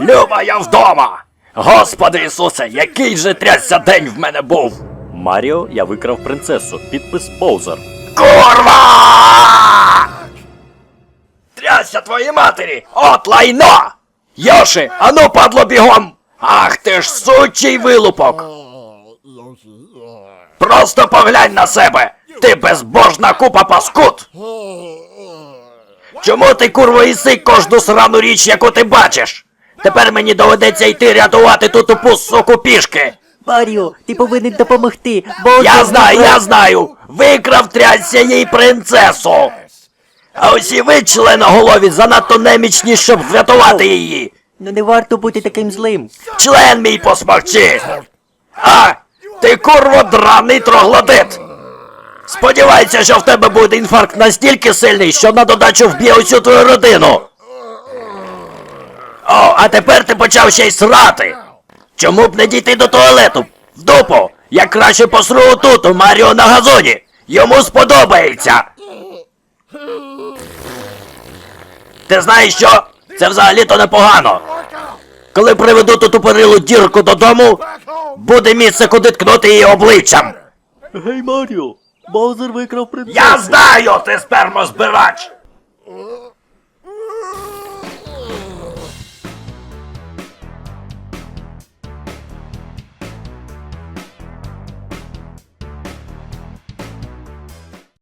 Люба, я вдома! Господи Ісусе, який же трясся день в мене був! Маріо, я викрав принцесу. Підпис Боузер. Курва! Трясся твоїй матері! От лайно! Йоши, ану падло бігом! Ах ти ж сучий вилупок! Просто поглянь на себе! Ти безбожна купа паскуд! Чому ти курво їси кожну срану річ, яку ти бачиш? Тепер мені доведеться йти рятувати ту тупу суку пішки! Маріо, ти повинен допомогти, бо Я знаю, я знаю! Викрав трясся їй принцесу! А усі ви, членоголові, занадто немічні, щоб врятувати її! Ну не варто бути таким злим. Член мій посмокчи! А! Ти курво драний троглодит! Сподівайся, що в тебе буде інфаркт настільки сильний, що на додачу вб'є усю твою родину! А тепер ти почав ще й срати! Чому б не дійти до туалету? В дупу! Я краще посру тут, у Маріо на газоні! Йому сподобається! Ти знаєш що? Це взагалі-то непогано! Коли приведу ту тупорилу дірку додому, буде місце, куди ткнути її обличчям. Гей, Маріо! Боузер викрав принцесу. Я знаю, ти спермозбирач!